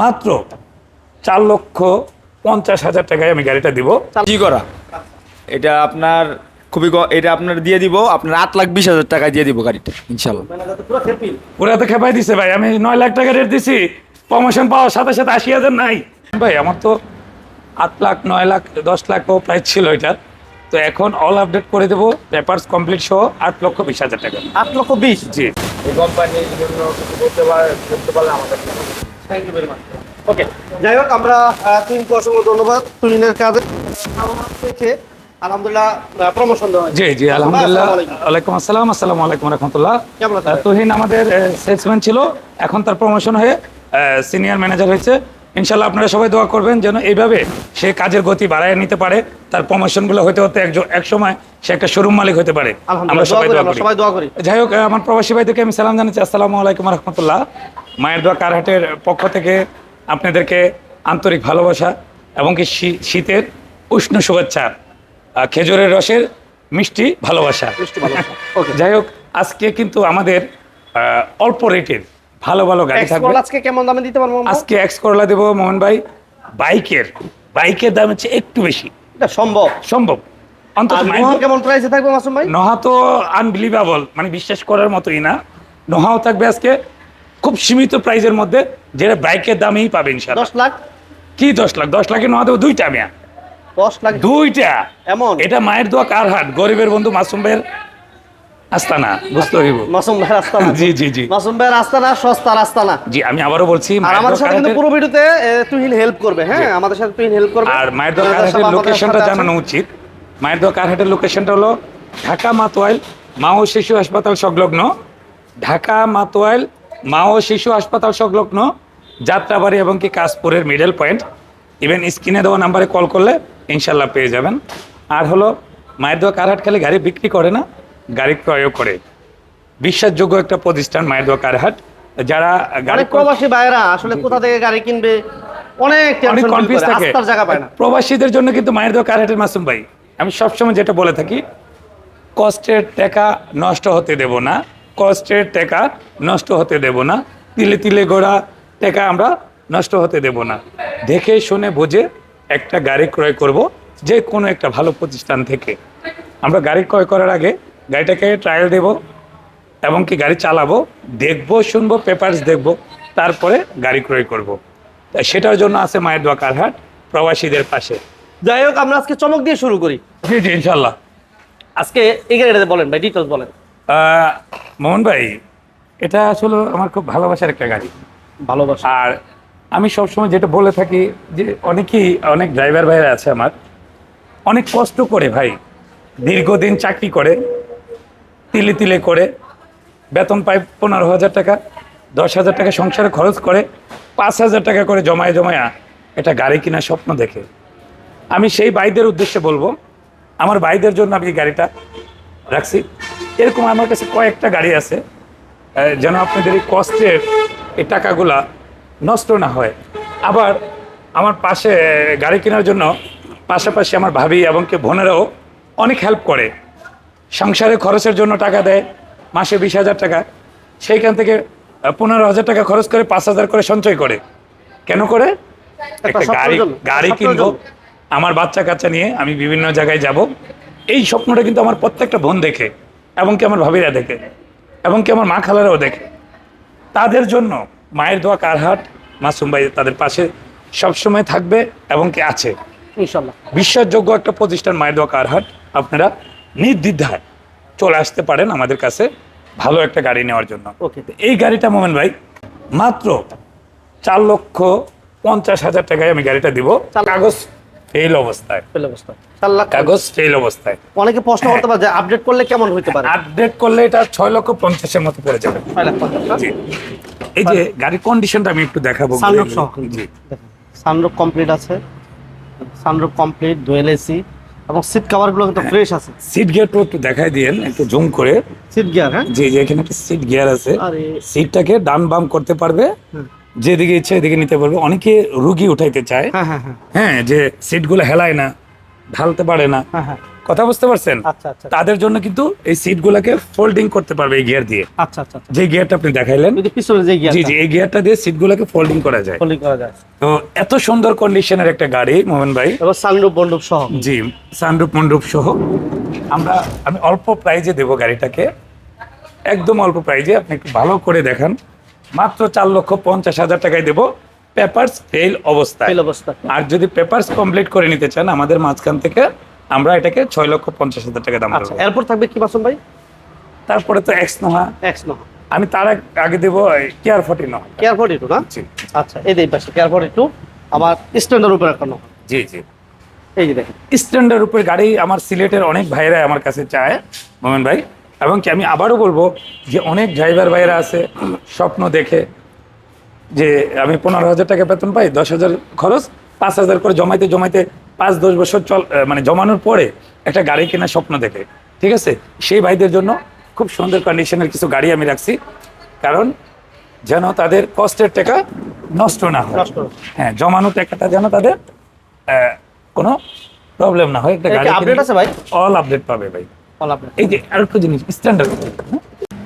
মাত্র চার লক্ষ পঞ্চাশ হাজার টাকায় আমি গাড়িটা দিব। জি করা? এটা আপনার খুবই এটা আপনার দিয়ে দিব আপনার আট লাখ বিশ হাজার টাকা দিয়ে দিব গাড়িটা ইনশাল্লাহ। ওরা তো খেপাই দিছে ভাই আমি নয় লাখ টাকা রেট দিছি প্রমোশন পাওয়ার সাথে সাথে আশি হাজার নাই। ভাই আমার তো আট লাখ নয় লাখ দশ লাখও প্রাইস ছিল এটা। তো এখন অল আপডেট করে দেবো পেপারস কমপ্লিট সহ আট লক্ষ বিশ হাজার টাকা। আট লক্ষ বিশ? জি। এই কোম্পানির জন্য কিছু করতে পারে করতে পারলে আমাদের thank you very much okay যাই হোক আমরা তুহিনকে অসংখ্য ধন্যবাদ তুহিনের কাজে। থেকে আলহামদুলিল্লাহ প্রমোশন দেওয়া জি জি আলহামদুলিল্লাহ। আলাইকুম। ওয়ালাইকুম আসসালাম আসসালামু আলাইকুম রহমতুল্লাহ। তুহিন আমাদের সেলসম্যান ছিল এখন তার প্রমোশন হয়ে সিনিয়র ম্যানেজার হয়েছে। ইনশাল্লাহ আপনারা সবাই দোয়া করবেন যেন এইভাবে সে কাজের গতি বাড়ায় নিতে পারে তার প্রমোশনগুলো হতে হতে একজন এক সময় সে একটা শোরুম মালিক হতে পারে। আমরা সবাই দোয়া করি, যাই হোক আমার প্রবাসী ভাইদেরকে আমি সালাম জানাচ্ছি। আসসালামু আলাইকুম রহমতুল্লাহ। মায়ের দোয়া কারহাটের পক্ষ থেকে আপনাদেরকে আন্তরিক ভালোবাসা এবং কি শীতের উষ্ণ শুভেচ্ছা খেজুরের রসের মিষ্টি ভালোবাসা। যাই হোক আজকে কিন্তু আমাদের আহ, অল্প রেটের ভালো ভালো গাড়ি থাকবে। আজকে কেমন দামে দিতে পারব আজকে এক্স করলা দেবো মোহন ভাই বাইকের বাইকের দাম হচ্ছে একটু বেশি। এটা সম্ভব। সম্ভব। অন্তত কেমন প্রাইসে থাকবে মাসুম ভাই নহা তো আনবিলিভেবল মানে বিশ্বাস করার মতোই না। নহাও থাকবে আজকে খুব সীমিত প্রাইজের মধ্যে যেটা বাইকের দামেই পাবে ইনশাল্লাহ দশ লাখ? কি দশ লাখ? দশ লাখের নহা দেবো দুইটা আমি। দশ লাখ। দুইটা। এমন? এটা মায়ের দোয়া কার হাট? গরিবের বন্ধু মাসুম ভাইয়ের আস্তানা বুঝতে হইব মাসুম ভাই রাস্তা জি জি জি। মাসুম ভাই রাস্তা না সস্তা জি আমি আবারও বলছি আর মায়ের আমাদের সাথে কিন্তু পুরো ভিডিওতে তুহিন হেল্প করবে হ্যাঁ? আমাদের সাথে তুহিন হেল্প করবে। আর মায়ের দোয়া কারহাটের লোকেশনটা সাথে জানানো উচিত। মায়ের দোয়া লোকেশনটা হলো ঢাকা মাতোয়াইল মা ও শিশু হাসপাতাল সংলগ্ন। ঢাকা মাতোয়াইল মা ও শিশু হাসপাতাল সংলগ্ন যাত্রাবাড়ি এবং কি কাশপুরের মিডল পয়েন্ট ইভেন স্ক্রিনে দেওয়া নাম্বারে কল করলে ইনশাল্লাহ পেয়ে যাবেন। আর হলো মায়ের দোয়া কারহাট খালি গাড়ি বিক্রি করে না গাড়ি ক্রয়ও করে। বিশ্বাসযোগ্য একটা প্রতিষ্ঠান মায়ের দোয়া কারহাট যারা গাড়ি প্রবাসী ভাইয়েরা আসলে কোথা থেকে গাড়ি কিনবে অনেক অনেক কনফিউজ থাকে। জায়গা পায় না। প্রবাসীদের জন্য কিন্তু মায়ের দোয়া কারহাটের মাসুম ভাই? আমি সবসময় যেটা বলে থাকি কষ্টের টাকা নষ্ট হতে দেব না কষ্টের টাকা নষ্ট হতে দেব না তিলে তিলে গোড়া টাকা আমরা নষ্ট হতে দেব না। দেখে শুনে বুঝে একটা গাড়ি ক্রয় করব যে কোনো একটা ভালো প্রতিষ্ঠান থেকে। আমরা গাড়ি ক্রয় করার আগে গাড়িটাকে ট্রায়াল দেব এবং কি গাড়ি চালাবো দেখব শুনব পেপারস দেখব তারপরে গাড়ি ক্রয় করব। সেটার জন্য আছে মায়ের দোয়া কারহাট প্রবাসীদের পাশে। যাই হোক আমরা আজকে চমক দিয়ে শুরু করি। জি জি ইনশাল্লাহ আজকে এই গাড়িটাতে বলেন ভাই ডিটেলস বলেন। মোহন ভাই এটা আসলে আমার খুব ভালোবাসার একটা গাড়ি। ভালোবাসা। আর আমি সবসময় যেটা বলে থাকি যে অনেকেই অনেক ড্রাইভার ভাইরা আছে আমার অনেক কষ্ট করে ভাই দীর্ঘদিন চাকরি করে তিলে তিলে করে। বেতন পায় পনেরো হাজার টাকা, দশ হাজার টাকা সংসারে খরচ করে, পাঁচ হাজার টাকা করে জমায় জমায়া এটা গাড়ি কেনার স্বপ্ন দেখে। আমি সেই ভাইদের উদ্দেশ্যে বলব, আমার ভাইদের জন্য আমি গাড়িটা রাখছি। এরকম আমার কাছে কয়েকটা গাড়ি আছে যেন আপনাদের এই কষ্টের এই টাকাগুলা নষ্ট না হয়। আবার আমার পাশে গাড়ি কেনার জন্য পাশাপাশি আমার ভাবি এবং কি বোনেরাও অনেক হেল্প করে। সংসারে খরচের জন্য টাকা দেয় মাসে বিশ হাজার টাকা। সেইখান থেকে পনেরো হাজার টাকা খরচ করে পাঁচ হাজার করে সঞ্চয় করে। কেন করে? একটা গাড়ি গাড়ি কিনবো আমার বাচ্চা কাচ্চা নিয়ে আমি বিভিন্ন জায়গায় যাব। এই স্বপ্নটা কিন্তু আমার প্রত্যেকটা বোন দেখে এবং কি আমার ভাবিরা দেখে এবং কি আমার মা খালারাও দেখে। তাদের জন্য মায়ের দোয়া কারহাট মাসুম ভাই তাদের পাশে সবসময় থাকবে এবং কি আছে। ইনশাল্লাহ। বিশ্বাসযোগ্য একটা প্রতিষ্ঠান মায়ের দোয়া কারহাট আপনারা নির্দ্বিধায় চলে আসতে পারেন আমাদের কাছে ভালো একটা গাড়ি নেওয়ার জন্য। ওকে। এই গাড়িটা মোমেন ভাই মাত্র চার লক্ষ পঞ্চাশ হাজার টাকায় আমি গাড়িটা দিব। কাগজ ফেল অবস্থায়। পেলে অবস্থা চার লাখ। কাগজ ফেল অবস্থায়। অনেকে প্রশ্ন করতে পারে যে আপডেট করলে কেমন হইতে পারে? আপডেট করলে এটা ছয় লক্ষ পঞ্চাশের মতো পড়ে যাবে। ছয় লাখ পঞ্চাশ এই যে গাড়ির কন্ডিশনটা আমি একটু দেখাবো। সানরুফ সহ। জি। কমপ্লিট আছে। সানরুফ কমপ্লিট ডুয়েল এসি এবং সিট কভারগুলো কিন্তু ফ্রেশ আছে। সিট গিয়ারটা একটু দেখাই দিয়েন একটু জুম করে। সিট গিয়ার হ্যাঁ? যে জি এখানে একটা সিট গিয়ার আছে। সিটটাকে ডান বাম করতে পারবে যেদিকে ইচ্ছে এদিকে নিতে পারবে। অনেকে রুগী উঠাইতে চায়। হ্যাঁ হ্যাঁ হ্যাঁ। হ্যাঁ যে সিটগুলো হেলায় না। ঢালতে পারে না। হ্যাঁ হ্যাঁ। কথা বুঝতে পারছেন? আচ্ছা আচ্ছা। তাদের জন্য কিন্তু এই সিটগুলোকে ফোল্ডিং করতে পারবে এই গিয়ার দিয়ে। আচ্ছা যে গিয়ারটা আপনি দেখাইলেন জি জি এই গিয়ারটা দিয়ে করা যায়। ফোল্ডিং করা যায়। তো এত সুন্দর কন্ডিশনের একটা গাড়ি মোহন ভাই। সানরূপ বন্ডুপ সহ। জি সানরূপ মন্ডপ সহ। আমরা আমি অল্প প্রাইজে দেবো গাড়িটাকে। একদম অল্প প্রাইজে আপনি একটু ভালো করে দেখান। মাত্র চার লক্ষ পঞ্চাশ হাজার টাকায় দেবো। পেপারস ফেল অবস্থা ফেল অবস্থা আর যদি পেপারস কমপ্লিট করে নিতে চান আমাদের মাঝখান থেকে আমরা এটাকে ছয় লক্ষ পঞ্চাশ হাজার টাকা দাম আচ্ছা এরপর থাকবে কি মাসুম ভাই? তারপরে তো এক্স নোহা। এক্স নহ। আমি তার আগ- দেবো কেয়ার ফোর্টি নয় কেয়ার ফোর্টি টু না? জি। আচ্ছা এই এই পাশে কেয়ার ফোর্টি টু আমার স্ট্যান্ডার্ড উপরে নহ। জি জি। এই যে দেখেন। স্ট্যান্ডার্ড উপরে গাড়ি আমার সিলেটের অনেক ভাইরা আমার কাছে চায় মোমেন ভাই। এবং কি আমি আবারও বলব যে অনেক ড্রাইভার ভাইরা আছে স্বপ্ন দেখে যে আমি পনেরো হাজার টাকা বেতন পাই দশ হাজার খরচ পাঁচ হাজার করে জমাইতে জমাইতে পাঁচ দশ বছর চল মানে জমানোর পরে একটা গাড়ি কেনার স্বপ্ন দেখে ঠিক আছে? সেই ভাইদের জন্য খুব সুন্দর কন্ডিশনের কিছু গাড়ি আমি রাখছি কারণ যেন তাদের কষ্টের টাকা নষ্ট না হয়। হ্যাঁ। জমানো টাকাটা যেন তাদের আহ, কোনো প্রবলেম না হয়। একটা গাড়ি আপডেট আছে ভাই? অল আপডেট পাবে ভাই। অল আপডেট এই যে আরেকটা জিনিস স্ট্যান্ডার্ড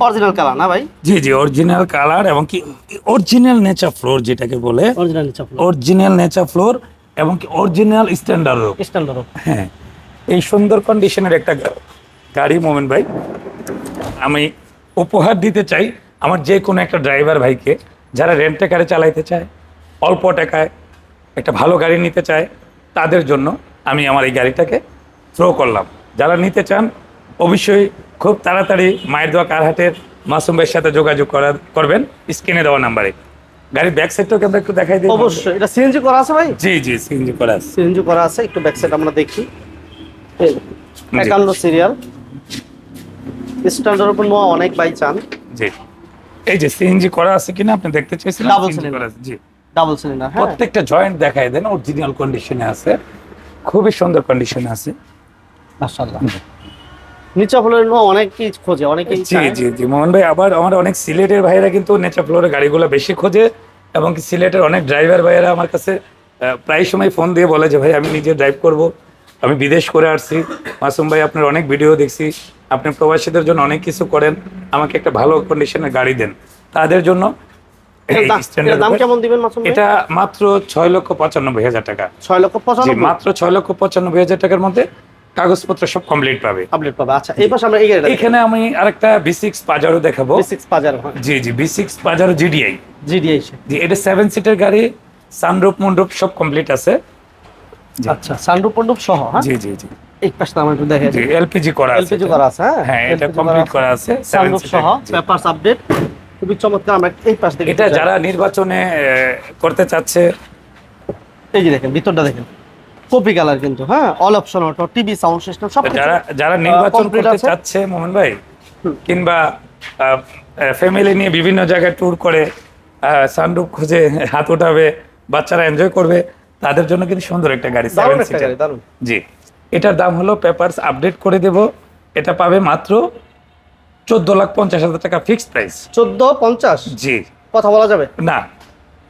অরিজিনাল কালার না ভাই? জি জি অরিজিনাল কালার এবং কি অরিজিনাল নেচার ফ্লোর যেটাকে বলে অরিজিনাল নিচে অরিজিনাল নেচার ফ্লোর এবং কি অরিজিনাল স্ট্যান্ডার্ড স্ট্যান্ডার্ড হ্যাঁ এই সুন্দর কন্ডিশনের একটা গাড়ি মোমেন ভাই আমি উপহার দিতে চাই আমার যে কোনো একটা ড্রাইভার ভাইকে যারা রেন্টে গাড়ি চালাইতে চায় অল্প টাকায় একটা ভালো গাড়ি নিতে চায় তাদের জন্য আমি আমার এই গাড়িটাকে থ্রো করলাম। যারা নিতে চান অবশ্যই খুব তাড়াতাড়ি মায়ের দোয়া কারহাটের মাসুম ভাইয়ের সাথে যোগাযোগ করা করবেন স্ক্রিনে দেওয়া নাম্বারে। গাড়ির ব্যাক সাইডটাকে আমরা একটু দেখাই দিই? অবশ্যই। এটা সিএনজি করা আছে ভাই? জি জি সিএনজি করা আছে। সিএনজি করা আছে একটু ব্যাক সাইড আমরা দেখি। একান্ন সিরিয়াল স্ট্যান্ডার্ড উপর নোয়া অনেক বাই চান। জি। এই যে সিএনজি করা আছে কিনা আপনি দেখতে চাইছিলেন CNG cylinder। করা আছে, জি। ডাবল সিলিন্ডার হ্যাঁ। প্রত্যেকটা জয়েন্ট দেখাই দেন অরিজিনাল কন্ডিশনে আছে। খুবই সুন্দর কন্ডিশনে আছে। মাশাআল্লাহ। নিচা অনেকেই খোঁজে অনেকেই জি জি জি মোহন ভাই আবার আমার অনেক সিলেটের ভাইয়েরা কিন্তু ফ্লোরে গাড়িগুলো বেশি খোঁজে এবং সিলেটের অনেক ড্রাইভার ভাইয়েরা আমার কাছে প্রায় সময় ফোন দিয়ে বলে যে ভাই আমি নিজে ড্রাইভ করব আমি বিদেশ করে আসছি। মাসুম ভাই আপনার অনেক ভিডিও দেখছি। আপনি প্রবাসীদের জন্য অনেক কিছু করেন। আমাকে একটা ভালো কন্ডিশনের গাড়ি দেন। তাদের জন্য এটা মাত্র ছয় লক্ষ পঁচানব্বই হাজার টাকা। ছয় লক্ষ মাত্র ছয় লক্ষ পঁচানব্বই হাজার টাকার মধ্যে কাগজপত্র সব কমপ্লিট পাবে। আপডেট পাবে। আচ্ছা এই পাশে আমরা এই গাড়িটা এখানে আমি আরেকটা বি সিক্স পাজারো দেখাবো। সিক্স পাজার জি জি B six Pajero GDI GDI জি এটা সেভেন সিটের গাড়ি সানরুপ মন্ডপ সব কমপ্লিট আছে। আচ্ছা সানরূপ পন্ডুপ সহ হ্যাঁ? জি জি জি। এই পাশটা আমরা একটু দেখে জি এলপিজি করা আছে। এলপিজি করা আছে হ্যাঁ? হ্যাঁ এটা কমপ্লিট করা আছে। সানরূপ সহ পেপারস আপডেট খুবই চমৎকার আমরা এই পাশ থেকে এটা যারা নির্বাচনে করতে চাচ্ছে এই যে দেখেন ভিতরটা দেখেন। কপি কালার কিন্তু হ্যাঁ? All option auto TV sound system সব যারা যারা নির্বাচন করতে। চাচ্ছে মোহন ভাই কিংবা ফ্যামিলি নিয়ে বিভিন্ন জায়গায় ট্যুর করে সানরুপ খুঁজে হাত উঠাবে বাচ্চারা এনজয় করবে তাদের জন্য কিন্তু সুন্দর একটা গাড়ি সেভেন সিটার জি। এটার দাম হলো পেপারস আপডেট করে দেব। এটা পাবে মাত্র চোদ্দ লাখ পঞ্চাশ হাজার টাকা ফিক্সড প্রাইস চোদ্দ পঞ্চাশ? জি। কথা বলা যাবে? না।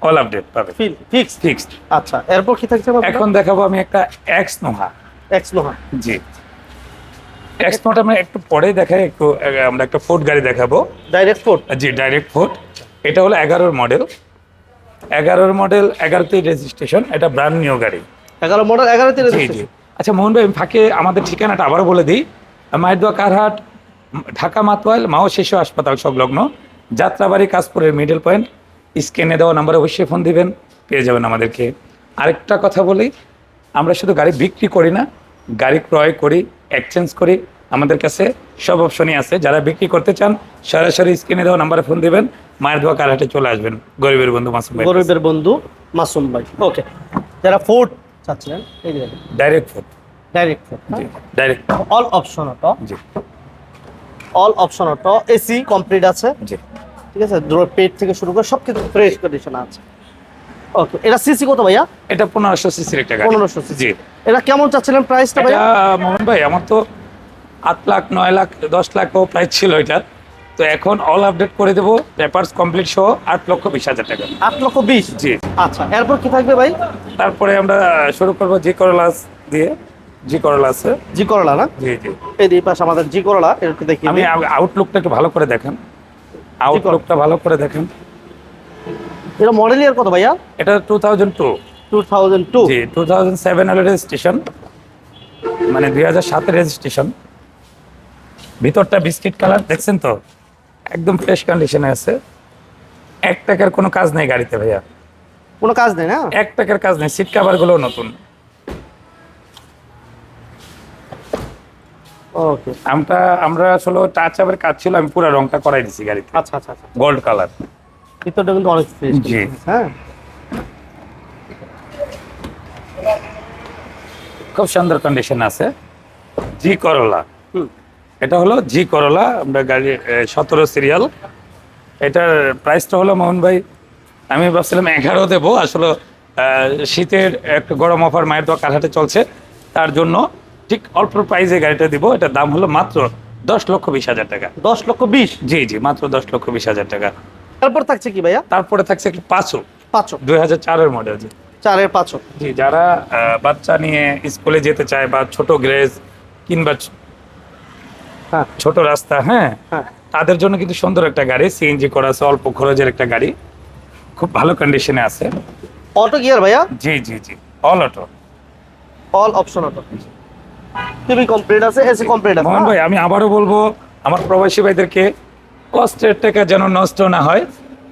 অল আপডেট পাবে ফিক্স ফিক্সড আচ্ছা এরপর কি থাকছে আমাদের? এখন দেখাবো আমি একটা এক্স নোহা। এক্স নোহা। জি। এক্স নোট আমরা একটু পরে দেখাই একটু আমরা একটা ফোর্ড গাড়ি দেখাবো। ডাইরেক্ট ফোর্ট জি ডাইরেক্ট ফোর্ড এটা হলো এগারোর মডেল এগারোর মডেল এগারোতেই রেজিস্ট্রেশন এটা ব্র্যান্ড নিউ গাড়ি। এগারো মডেল এগারো তিরিশ জি। জি আচ্ছা মোহন ভাই ফাঁকে আমাদের ঠিকানাটা আবারও বলে দিই। মায়েরদোয়া কারহাট ঢাকা মাতোয়াল মাও শিশু হাসপাতাল সংলগ্ন যাত্রাবাড়ি কাশপুরের মিডল পয়েন্ট স্ক্রিনে দেওয়া নাম্বারে অবশ্যই ফোন দিবেন পেয়ে যাবেন আমাদেরকে। আরেকটা কথা বলি আমরা শুধু গাড়ি বিক্রি করি না গাড়ি ক্রয় করি এক্সচেঞ্জ করি আমাদের কাছে সব অপশনই আছে। যারা বিক্রি করতে চান সরাসরি স্ক্রিনে দেওয়া নাম্বারে ফোন দিবেন মায়ের দোয়া কারহাটে চলে আসবেন। গরিবের বন্ধু মাসুম ভাই। গরিবের বন্ধু মাসুম ভাই। ওকে যারা ফোর্ট চাচ্ছিলেন এই direct phone direct Ford direct all option auto জি। All option auto AC complete আছে। জি। ঠিক আছে? পেট থেকে শুরু করে সব কিছু ফ্রেশ কন্ডিশন আছে। ওকে এটা সিসি কত ভাইয়া? এটা পনেরোশো সিসির একটা পনেরোশো সিসি জি। এটা কেমন চাচ্ছিলেন প্রাইসটা ভাইয়া? মোহন ভাই আমার তো আট লাখ নয় লাখ দশ লাখ প্রাইস ছিল এটা তো এখন অল আপডেট করে দেবো পেপারস কমপ্লিট সহ আট লক্ষ বিশ হাজার টাকা। আট লক্ষ বিশ? জি। আচ্ছা এরপর কি থাকবে ভাই? তারপরে আমরা শুরু করব জি করলাস দিয়ে। জি করলা আছে জি করলা না? জি জি। এই পাশে আমাদের জি করলা একটু দেখি। আমি আউটলুকটা একটু ভালো করে দেখেন। আউটলুকটা ভালো করে দেখেন। এটা মডেল ইয়ার কত ভাইয়া? এটা two thousand two two thousand two জি টু থাউজেন্ড সেভেন হলো রেজিস্ট্রেশন মানে দুই হাজার সাতের রেজিস্ট্রেশন ভিতরটা বিস্কিট কালার দেখছেন তো? একদম ফ্রেশ কন্ডিশনে আছে। এক টাকার কোনো কাজ নেই গাড়িতে ভাইয়া। কোনো কাজ নেই না? এক টাকার কাজ নেই সিট কাভারগুলো নতুন। ওকে আমরা আমরা আসলে টাচ আপের কাজ ছিল আমি পুরো রংটা করাই দিছি গাড়িতে। আচ্ছা আচ্ছা আচ্ছা। গোল্ড কালার ভিতরটা কিন্তু অনেক ফ্রেশ জি। হ্যাঁ। খুব সুন্দর কন্ডিশন আছে। জি করলা এটা হলো জি করলা আমরা গাড়ি সতেরো সিরিয়াল এটার প্রাইসটা হলো মোহন ভাই আমি ভাবছিলাম এগারো দেবো। আসলে শীতের একটা গরম অফার মায়ের দোয়া কাঠাতে চলছে। তার জন্য ঠিক অল্প প্রাইসে গাড়িটা দিব এটার দাম হলো মাত্র দশ লক্ষ বিশ হাজার টাকা। দশ লক্ষ বিশ? জি জি মাত্র দশ লক্ষ বিশ হাজার টাকা। তারপর থাকছে কি ভাইয়া? তারপরে থাকছে একটু পাঁচও পাঁচশো। দুই হাজার চারের মডেল জি। চারের পাঁচশো। জি যারা বাচ্চা নিয়ে স্কুলে যেতে চায় বা ছোট গ্রেজ কিংবা হ্যাঁ। ছোট রাস্তা হ্যাঁ হ্যাঁ। তাদের জন্য কিন্তু সুন্দর একটা গাড়ি সিএনজি করা আছে অল্প খরচের একটা গাড়ি। খুব ভালো কন্ডিশনে আছে। অটো গিয়ার ভাইয়া? জি জি জি all auto all option auto TV complete আছে এসি কমপ্লিট আছে। মোহন ভাই আমি আবারও বলব আমার প্রবাসী ভাইদেরকে কষ্টের টাকা যেন নষ্ট না হয়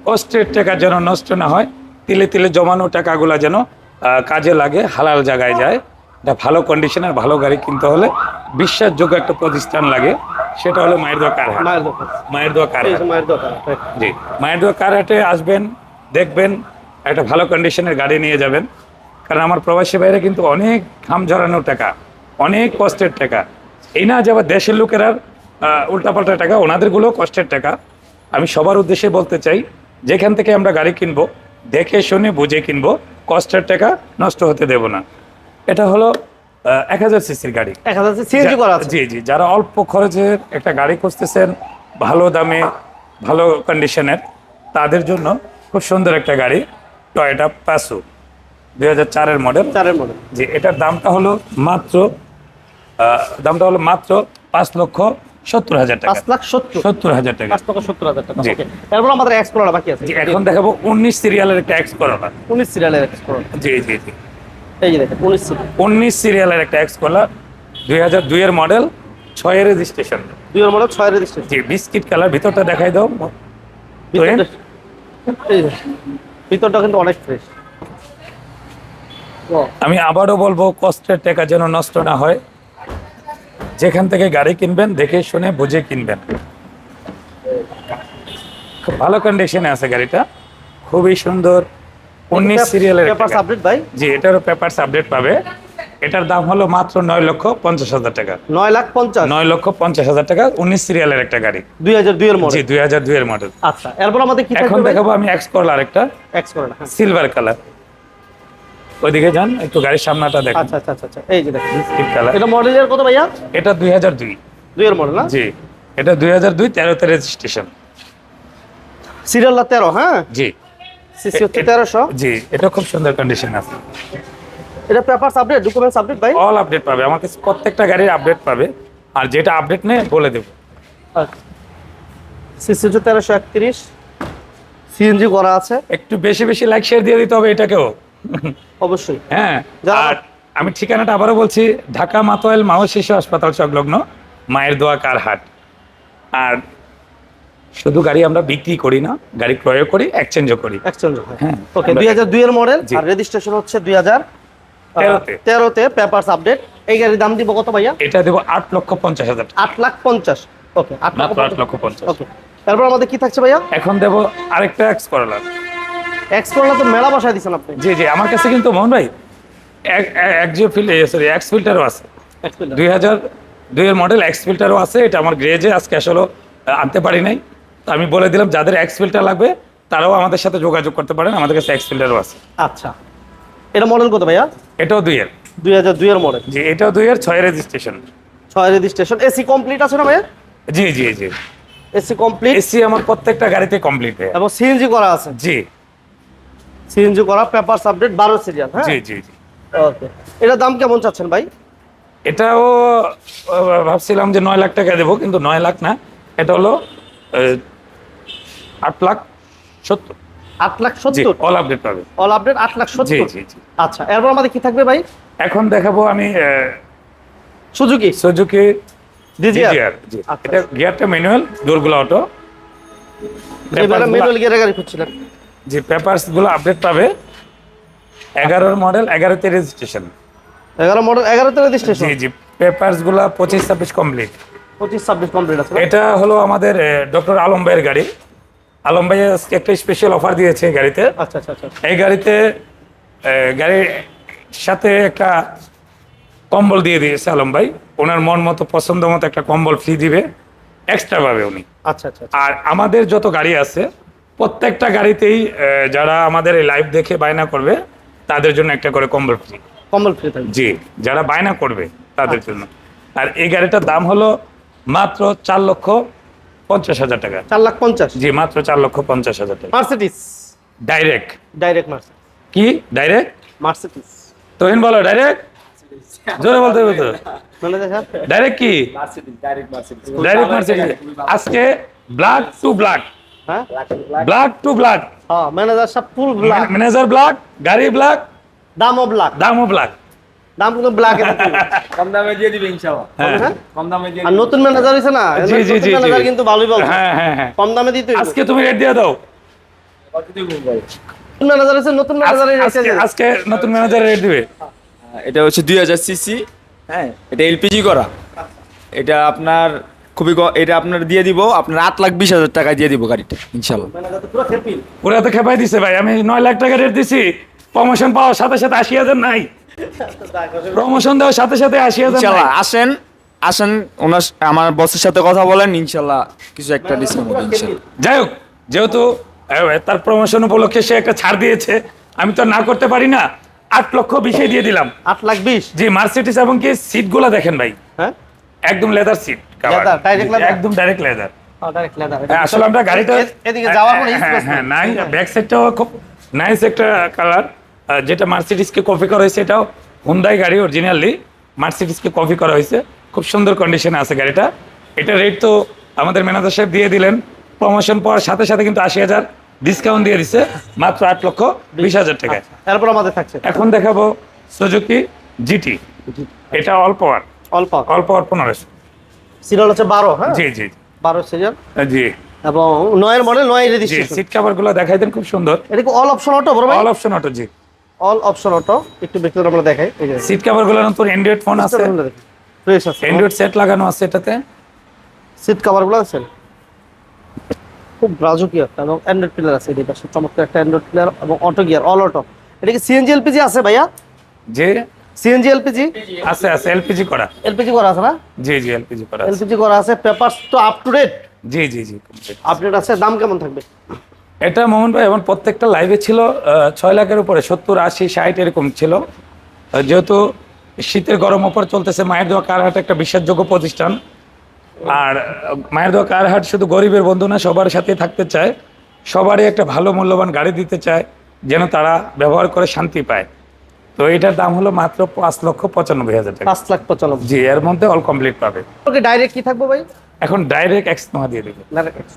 কষ্টের টাকা যেন নষ্ট না হয় তিলে তিলে জমানো টাকাগুলো যেন কাজে লাগে হালাল জায়গায় যায়। এটা ভালো কন্ডিশনের ভালো গাড়ি কিনতে হলে বিশ্বাসযোগ্য একটা প্রতিষ্ঠান লাগে সেটা হলো মায়ের দোয়া কারহাট। মায়ের দোয়া কারহাট। মায়ের দোকান right. জি মায়ের দোয়া কারহাটে আসবেন দেখবেন একটা ভালো কন্ডিশনের গাড়ি নিয়ে যাবেন। কারণ আমার প্রবাসী বাইরে কিন্তু অনেক ঘাম ঝরানোর টাকা অনেক কষ্টের টাকা। এই না যে আবার দেশের লোকেরা উল্টাপাল্টা টাকা ওনাদেরগুলো কষ্টের টাকা। আমি সবার উদ্দেশ্যে বলতে চাই যেখান থেকে আমরা গাড়ি কিনবো দেখে শুনে বুঝে কিনবো কষ্টের টাকা নষ্ট হতে দেব না। এটা হলো এক হাজার সিসির গাড়ি। এক হাজার সিএনজি করা আছে। জি জি যারা অল্প খরচের একটা গাড়ি খুঁজতেছেন ভালো দামে ভালো কন্ডিশনের তাদের জন্য খুব সুন্দর একটা গাড়ি টয়োটা প্যাসো দুই হাজার চারের মডেল চারের মডেল যে এটার দামটা হলো মাত্র দামটা হলো মাত্র পাঁচ লক্ষ সত্তর হাজার টাকা। পাঁচ লাখ সত্তর। হাজার টাকা। সত্তর হাজার টাকা। এরপর আমাদের এক্সপ্লোরার বাকি আছে। এখন দেখাবো উনিশ সিরিয়ালের একটা এক্স করলা উনিশ সিরিয়ালের এক্সপ্লোরার জি জি জি। এই যে দেখেন উনিশ উনিশ সিরিয়ালের একটা এক্স করলা দুই হাজার দুইয়ের মডেল ছয়ের রেজিস্ট্রেশন দুই মডেল ছয় রেজিস্ট্রেশন জি বিস্কিট কালার ভিতরটা দেখাই দাও। ভিতরটা কিন্তু অনেক ফ্রেশ আমি আবারও বলব কষ্টের টাকা যেন নষ্ট না হয়। যেখান থেকে গাড়ি কিনবেন দেখে শুনে বুঝে কিনবেন। খুব ভালো কন্ডিশনে আছে গাড়িটা। খুবই সুন্দর। উনিশ সিরিয়ালের। আপডেট ভাই? জি এটারও পেপারস আপডেট পাবে। এটার দাম হলো মাত্র নয় লক্ষ পঞ্চাশ হাজার টাকা। নয় লাখ পঞ্চাশ? নয় লক্ষ পঞ্চাশ হাজার টাকা উনিশ সিরিয়ালের একটা গাড়ি। দুই হাজার দুইয়ের জি মডেল দুই হাজার দুইয়ের মডেল আচ্ছা এরপর আমাদের কি এখন দেখাবো আমি এক্স করলার একটা এক্স করে হ্যাঁ। সিলভার কালার ওইদিকে যান একটু গাড়ির সামনাটা দেখেন। আচ্ছা আচ্ছা আচ্ছা আচ্ছা এই যে দেখেন। বিস্কিট কালার এটা মডেলের কত ভাইয়া? এটা দুই হাজার দুই। দুইয়ের মডেল না? জি এটা দুই হাজার দুই তেরোতে রেজিস্ট্রেশন সিরিয়াল তেরো হ্যাঁ? জি। সিসি হচ্ছে তেরোশো। জি এটা খুব সুন্দর কন্ডিশন আছে। এটা পেপারস আপডেট ডকুমেন্টস আপডেট ভাই? অল আপডেট পাবে আমার কাছে প্রত্যেকটা গাড়ির আপডেট পাবে। আর যেটা আপডেট নেই বলে দেবো। সিসি হচ্ছে তেরোশো একত্রিশ। সিএনজি করা আছে। একটু বেশি বেশি লাইক শেয়ার দিয়ে দিতে হবে এটাকেও। অবশ্যই। হ্যাঁ আর আমি ঠিকানাটা আবারও বলছি ঢাকা মাতোয়াল মাও শিশু হাসপাতাল সংলগ্ন মায়ের দোয়া কারহাট। আর শুধু গাড়ি আমরা বিক্রি করি না গাড়ি ক্রয় করি এক্সচেঞ্জও করি। এক্সচেঞ্জ হয়। ওকে দুই হাজার দুইয়ের মডেল। আর রেজিস্ট্রেশন হচ্ছে দুই হাজার তেরোতে। পেপারস আপডেট এই গাড়ির দাম দিব কত ভাইয়া? এটা দেবো আট লক্ষ পঞ্চাশ হাজার আট লাখ পঞ্চাশ। ওকে আট লক্ষ পঞ্চাশ। ওকে তারপর আমাদের কি থাকছে ভাইয়া? এখন দেবো আরেকটা এক্স করলার এক্স করলা তো মেলা বসায় দিচ্ছেন আপনি। জি জি আমার কাছে কিন্তু মোহন ভাই একজিও ফিল সরি এক্স ফিল্টারও আছে। দুই হাজার দুইয়ের মডেল এক্স ফিল্টারও আছে এটা আমার গ্রেজে আজকে আসলে আনতে পারি নাই। তো আমি বলে দিলাম যাদের এক্স ফিল্টার লাগবে তারাও আমাদের সাথে যোগাযোগ করতে পারেন আমাদের কাছে এক্স ফিল্টারও আছে। আচ্ছা। এটা মডেল কত ভাইয়া? এটাও দুইয়ের। দুই হাজার দুইয়ের মডেল জি এটাও দুইয়ের ছয় রেজিস্ট্রেশন ছয় রেজিস্ট্রেশন এসি কমপ্লিট আছে না ভাইয়া? জি জি জি। এসি কমপ্লিট এসি আমার প্রত্যেকটা গাড়িতে কমপ্লিট হয়ে এবং সিএনজি করা আছে। জি। সিএনজি করা পেপারস আপডেট বারো সিরিয়াল হ্যাঁ? জি জি জি। ওকে। এটার দাম কেমন চাচ্ছেন ভাই? এটাও ভাবছিলাম যে নয় লাখ টাকা দেবো কিন্তু নয় লাখ না। এটা হলো আট লাখ সত্তর। আট লাখ সত্তর? অল আপডেট পাবে। অল আপডেট আট লাখ সত্তর? জি জি। আচ্ছা এরপর আমাদের কি থাকবে ভাই? এখন দেখাবো আমি সুজুকি। Suzuki DGR. আচ্ছা। এটা গিয়ারটা ম্যানুয়াল ডোরগুলো অটো ম্যানুয়াল গিয়ারে গাড়ি খুঁজছিলেন। যে পেপারসগুলো আপডেট পাবে এগারোর মডেল এগারোতে রেজিস্ট্রেশন এগারো মডেল এগারোতে রেজিস্ট্রেশন জি জি পেপারসগুলো পঁচিশ ছাব্বিশ কমপ্লিট পঁচিশ ছাব্বিশ কমপ্লিট আছে এটা হলো আমাদের ডক্টর আলম ভাইয়ের গাড়ি। আলম ভাই আজকে একটা স্পেশাল অফার দিয়েছে এই গাড়িতে। আচ্ছা আচ্ছা আচ্ছা। এই গাড়িতে গাড়ির সাথে একটা কম্বল দিয়ে দিয়েছে আলম ভাই। ওনার মন মতো পছন্দ মতো একটা কম্বল ফ্রি দিবে। এক্সট্রা পাবে উনি। আচ্ছা আচ্ছা আচ্ছা। আর আমাদের যত গাড়ি আছে প্রত্যেকটা গাড়িতেই যারা আমাদের এই লাইভ দেখে বায়না করবে তাদের জন্য একটা করে কম্বল ফ্রি কম্বল ফ্রি জি যারা বায়না করবে তাদের জন্য। আর এই গাড়িটার দাম হলো মাত্র চার লক্ষ পঞ্চাশ হাজার টাকা। চার লাখ পঞ্চাশ? জি মাত্র চার লক্ষ পঞ্চাশ হাজার টাকা। মার্সিডিস ডাইরেক্ট ডাইরেক্ট মার্সিডিস কি? ডাইরেক্ট মার্সিডিস তোহিন বলো ডাইরেক্ট জোরে বলতে হবে তো। ডাইরেক্ট কি? ডাইরেক্ট মার্সিডিজ আজকে ব্ল্যাক টু ব্ল্যাক হ্যাঁ? ব্ল্যাক টু ব্ল্যাক হ্যাঁ ম্যানেজার সব ফুল ব্ল্যাক ম্যানেজার ব্ল্যাক গাড়ি ব্ল্যাক দামও ব্ল্যাক দামও ব্ল্যাক দাম কিন্তু ব্ল্যাক কম দামে দিয়ে দিবে ইনশাআল্লাহ। হ্যাঁ। কম দামে দিয়ে আর নতুন ম্যানেজার হয়েছে না? জি, জি, জি। ম্যানেজার কিন্তু ভালোই বলছে। হ্যাঁ হ্যাঁ হ্যাঁ। কম দামে দিতে আজকে তুমি রেট দিয়ে দাও। নতুন ম্যানেজার হয়েছে নতুন ম্যানেজার আজকে আজকে নতুন ম্যানেজার রেট দিবে। এটা হচ্ছে দুই হাজার সিসি হ্যাঁ? এটা এলপিজি করা। এটা আপনার খুবই এটা আপনার দিয়ে দিব আপনার আট লাখ বিশ হাজার টাকা দিয়ে দিব গাড়িটা ইনশাল্লাহ। তো পুরো ওরা তো খেপাই দিছে ভাই আমি নয় লাখ টাকা রেট দিছি। প্রমোশন পাওয়ার সাথে সাথে আশি হাজার নাই। প্রমোশন দেওয়ার সাথে সাথে আশি হাজার ইনশাল্লাহ আসেন আসেন ওনার আমার বসের সাথে কথা বলেন ইনশাল্লাহ কিছু একটা ডিসকাউন্ট ইনশাল্লাহ। যাই হোক যেহেতু তার প্রমোশন উপলক্ষে সে একটা ছাড় দিয়েছে আমি তো না করতে পারি না আট লক্ষ বিশে দিয়ে দিলাম। আট লাখ বিশ? জি মার্সিডিস এবং কি সিটগুলা দেখেন ভাই। হ্যাঁ? একদম লেদার সিট একদম ডাইরেক্ট লেদার ডাইরেক্ট লেদার আসলে আমরা গাড়িটা এদিকে যাওয়ার কোনো space নেই। নাই ব্যাক সাইডটাও খুব নাইস একটা কালার যেটা মার্সিডিসকে কপি করা হয়েছে এটাও হুন্ডাই গাড়ি অরিজিনালি মার্সিডিসকে কপি করা হয়েছে। খুব সুন্দর কন্ডিশনে আছে গাড়িটা। এটা রেট তো আমাদের ম্যানেজার সাহেব দিয়ে দিলেন। প্রমোশন পাওয়ার সাথে সাথে কিন্তু আশি হাজার ডিসকাউন্ট দিয়ে দিছে মাত্র আট লক্ষ বিশ হাজার টাকায়। এরপর আমাদের থাকছে। এখন দেখাবো সুজুকি জিটি এটা অল্প আর অল্প অল্প আর পনেরোশো। সিরিয়াল হচ্ছে বারো হ্যাঁ? জি জি। বারো সিরিয়াল। জি। এবং নয়ের মডেল নয় রেজিস্ট্রেশন সিট কাভারগুলো দেখাই দেন খুব সুন্দর। এটা কি অল অপশন অটো বড় ভাই? অল অপশন অটো জি। অল অপশন অটো একটু ব্যক্তি আমরা দেখাই এই যে। সিট কাভারগুলো নতুন অ্যান্ড্রয়েড ফোন আছে। ফ্রেশ আছে। অ্যান্ড্রয়েড সেট লাগানো আছে এটাতে। সিট কভারগুলো আছেন খুব রাজকীয় একটা এবং অ্যান্ড্রয়েড প্লেয়ার আছে এই পাশে। চমৎকার একটা অ্যান্ড্রয়েড প্লেয়ার এবং অটো গিয়ার অল অটো এটা কি সিএনজি এলপিজি আছে ভাইয়া? যে সিএনজি এলপিজি? আছে আছে এলপিজি করা। এলপিজি করা আছে না? জি জি এলপিজি করা আছে। এলপিজি করা আছে পেপারস তো আপ টু ডেট জি জি জি আপডেট আছে দাম কেমন থাকবে? এটা মোহন ভাই এবং প্রত্যেকটা লাইভে ছিল ছয় লাখের উপরে সত্তর আশি ষাট এরকম ছিল। যেহেতু শীতের গরম ওপর চলতেছে মায়ের দোয়া কারহাট একটা বিশ্বাসযোগ্য প্রতিষ্ঠান। আর মায়ের দোয়া কারহাট শুধু গরিবের বন্ধু না সবার সাথে থাকতে চায়। সবারই একটা ভালো মূল্যবান গাড়ি দিতে চায় যেন তারা ব্যবহার করে শান্তি পায়। তো এটার দাম হলো মাত্র পাঁচ লক্ষ পঁচানব্বই হাজার টাকা। পাঁচ লাখ পঁচানব্বই। জি এর মধ্যে অল কমপ্লিট পাবে। ওকে ডাইরেক্ট কি থাকব ভাই? এখন ডাইরেক্ট এক্স নোয়া দিয়ে দেবে।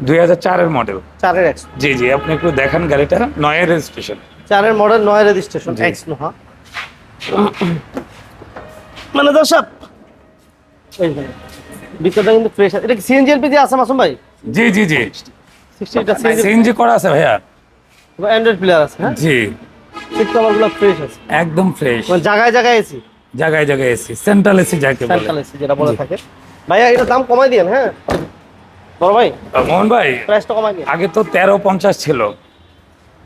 দুই হাজার চারের মডেল চারের এক্স জি জি আপনি একটু দেখান গাড়িটা। নয়ের রেজিস্ট্রেশন চারের মডেল নয় রেজিস্ট্রেশন। এক্স নোহা মানে দর্শক ভিতরটা কিন্তু ফ্রেশ এটা কি সিএনজি এলপিজি আছে মাসুম ভাই? জি জি জি। সিএনজি করা আছে ভাইয়া। অ্যান্ড্রয়েড প্লেয়ার আছে হ্যাঁ? জি। সিট কভারগুলো ফ্রেশ আছে। একদম ফ্রেশ মানে জায়গায় জায়গায় এসি জায়গায় জায়গায় এসি সেন্ট্রাল এসি যাকে বলে। সেন্ট্রাল এসি যেটা বলে থাকে। ভাইয়া এটা দাম কমাই হ্যাঁ? বড় ভাই মোহন ভাই প্রাইসটা কমাই দিন আগে তো তেরো পঞ্চাশ ছিল।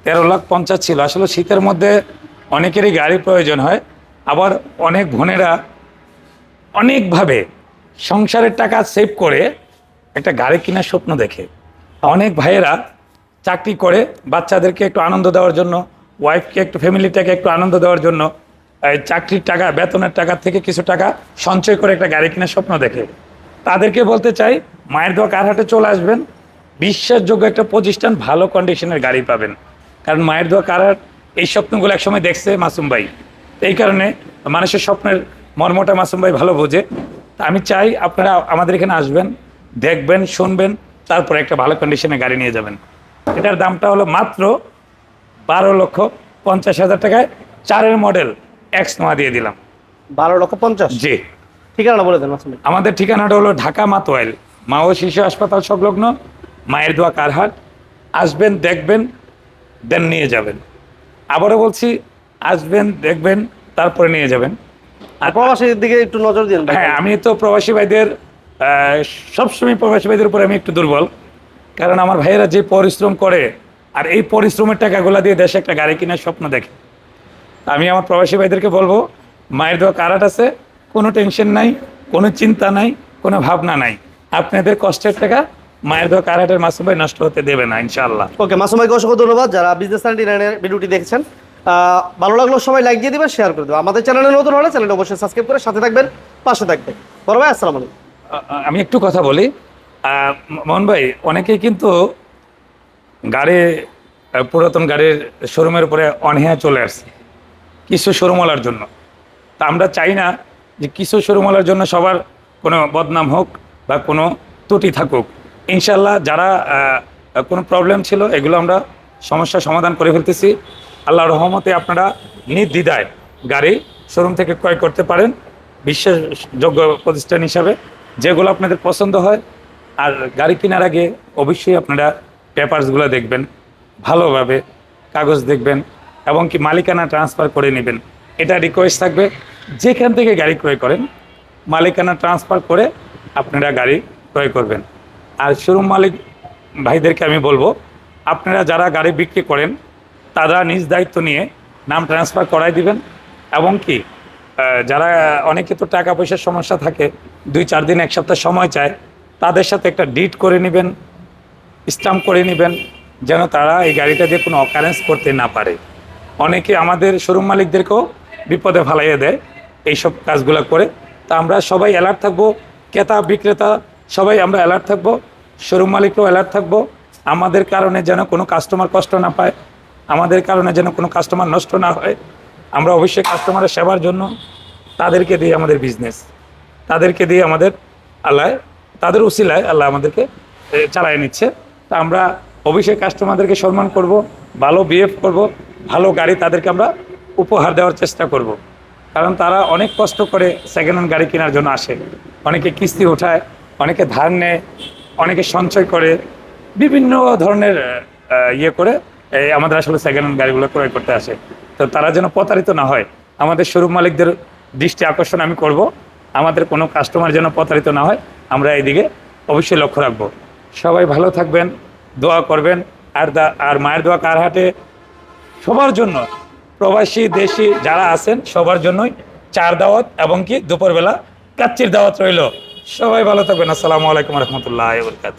তেরো লাখ পঞ্চাশ ছিল। আসলে শীতের মধ্যে অনেকেরই গাড়ি প্রয়োজন হয়। আবার অনেক বোনেরা অনেকভাবে সংসারের টাকা সেভ করে একটা গাড়ি কেনার স্বপ্ন দেখে। অনেক ভাইয়েরা চাকরি করে বাচ্চাদেরকে একটু আনন্দ দেওয়ার জন্য ওয়াইফকে একটু ফ্যামিলিটাকে একটু আনন্দ দেওয়ার জন্য চাকরির টাকা, বেতনের টাকা থেকে কিছু টাকা সঞ্চয় করে একটা গাড়ি কেনার স্বপ্ন দেখে। তাদেরকে বলতে চাই, মায়ের দোয়া কারহাটে চলে আসবেন? বিশ্বাসযোগ্য একটা প্রতিষ্ঠান, ভালো কন্ডিশনের গাড়ি পাবেন। কারণ মায়ের দোয়া কারহাট এই স্বপ্নগুলো একসময় দেখছে মাসুম ভাই। এই কারণে মানুষের স্বপ্নের মর্মটা মাসুম ভাই ভালো বোঝে। আমি চাই আপনারা আমাদের এখানে আসবেন, দেখবেন, শুনবেন, তারপরে একটা ভালো কন্ডিশনে গাড়ি নিয়ে যাবেন। এটার দামটা হলো মাত্র বারো লক্ষ পঞ্চাশ হাজার টাকায় চারের মডেল এক্স নোয়া দিয়ে দিলাম। বারো লক্ষ পঞ্চাশ? জি। ঠিকানা বলে দেন আমাদের ঠিকানাটা হলো ঢাকা মাতোয়াইল। মা ও শিশু হাসপাতাল সংলগ্ন মায়ের দোয়া কারহাট আসবেন দেখবেন দেন নিয়ে যাবেন। আবারও বলছি আসবেন দেখবেন তারপরে নিয়ে যাবেন। আর প্রবাসীর দিকে একটু নজর দিন হ্যাঁ আমি তো প্রবাসী ভাইদের সবসময় প্রবাসী ভাইদের উপরে আমি একটু দুর্বল। কারণ আমার ভাইয়েরা যে পরিশ্রম করে আর এই পরিশ্রমের টাকাগুলো দিয়ে দেশে একটা গাড়ি কেনার স্বপ্ন দেখে। আমি আমার প্রবাসী ভাইদেরকে বলব মায়ের দোয়া কারাট আছে? কোনো টেনশন নাই কোনো চিন্তা নাই কোনো ভাবনা নাই। আপনাদের কষ্টের টাকা মায়ের দোয়া কারাটের মাসুম ভাই নষ্ট হতে দেবে না ইনশাআল্লাহ। ওকে মাসুম ভাইকে অসংখ্য ধন্যবাদ যারা বিজনেস নাইনটি নাইনের ভিডিওটি দেখেছেন। ভালো লাগল সবাই লাইক দিয়ে দিবেন শেয়ার করে দেবেন। আমাদের চ্যানেলে নতুন হলে চ্যানেলটা অবশ্যই সাবস্ক্রাইব করে সাথে থাকবেন পাশে থাকবেন। বড় ভাই আসসালামু আলাইকুম। আমি একটু কথা বলি। মোহন ভাই অনেকেই কিন্তু গাড়ি পুরাতন গাড়ির শোরুমের উপরে অনীহা চলে আসছে। কিছু শোরুমওয়ালার জন্য। তা আমরা চাই না যে কিছু শোরুমওয়ালার জন্য সবার কোনো বদনাম হোক বা কোনো ত্রুটি থাকুক। ইনশাল্লাহ যারা কোনো প্রবলেম ছিল, এগুলো আমরা সমস্যার সমাধান করে ফেলতেছি। আল্লাহ রহমতে আপনারা নির্দ্বিধায় গাড়ি শোরুম থেকে ক্রয় করতে পারেন। বিশ্বাসযোগ্য প্রতিষ্ঠান হিসাবে যেগুলো আপনাদের পছন্দ হয়। আর গাড়ি কেনার আগে অবশ্যই আপনারা পেপারসগুলো দেখবেন, ভালোভাবে কাগজ দেখবেন, এবং কি মালিকানা ট্রান্সফার করে নেবেন। এটা রিকোয়েস্ট থাকবে, যেখান থেকে গাড়ি ক্রয় করেন, মালিকানা ট্রান্সফার করে আপনারা গাড়ি ক্রয় করবেন। আর শোরুম মালিক ভাইদেরকে আমি বলব, আপনারা যারা গাড়ি বিক্রি করেন, তারা নিজ দায়িত্ব নিয়ে নাম ট্রান্সফার করাই দিবেন, এবং কি যারা অনেকে তো টাকা পয়সার সমস্যা থাকে, দুই চার দিন, এক সপ্তাহ সময় চায়, তাদের সাথে একটা ডিট করে নেবেন স্টাম্প করে নেবেন যেন তারা এই গাড়িটা দিয়ে কোনো অকারেন্স করতে না পারে। অনেকে আমাদের শোরুম মালিকদেরকেও বিপদে ফালাইয়ে দেয় এইসব কাজগুলো করে। তা আমরা সবাই অ্যালার্ট থাকব, ক্রেতা, বিক্রেতা, সবাই আমরা অ্যালার্ট থাকব শোরুম মালিকরাও অ্যালার্ট থাকব। আমাদের কারণে যেন কোনো কাস্টমার কষ্ট না পায়, আমাদের কারণে যেন কোনো কাস্টমার নষ্ট না হয়। আমরা অবশ্যই কাস্টমারের সেবার জন্য তাদেরকে দিয়ে আমাদের বিজনেস তাদেরকে দিয়ে আমাদের আল্লাহ, তাদের উসিলায় আল্লাহ আমাদেরকে চালায় নিচ্ছে। তা আমরা অবশ্যই কাস্টমারদেরকে সম্মান করব, ভালো বিহেভ করব, ভালো গাড়ি তাদেরকে আমরা উপহার দেওয়ার চেষ্টা করব। কারণ তারা অনেক কষ্ট করে সেকেন্ড হ্যান্ড গাড়ি কেনার জন্য আসে। অনেকে কিস্তি ওঠায় অনেকে ধার নেয়, অনেকে সঞ্চয় করে, বিভিন্ন ধরনের ইয়ে করে এই আমাদের আসলে সেকেন্ড হ্যান্ড গাড়িগুলো ক্রয় করতে আসে। তো তারা যেন প্রতারিত না হয়। আমাদের শোরুম মালিকদের দৃষ্টি আকর্ষণ আমি করব। আমাদের কোনো কাস্টমার যেন প্রতারিত না হয়, আমরা এইদিকে অবশ্যই লক্ষ্য রাখব। সবাই ভালো থাকবেন, দোয়া করবেন। আর দা, আর মায়ের দোয়া কার কারহাটে সবার জন্য। প্রবাসী, দেশি যারা আছেন, সবার জন্যই চার দাওয়াত এবং কি দুপুরবেলা কাচ্চির দাওয়াত রইল। সবাই ভালো থাকবেন। আসসালামু আলাইকুম রহমতুল্লাহ বরকাত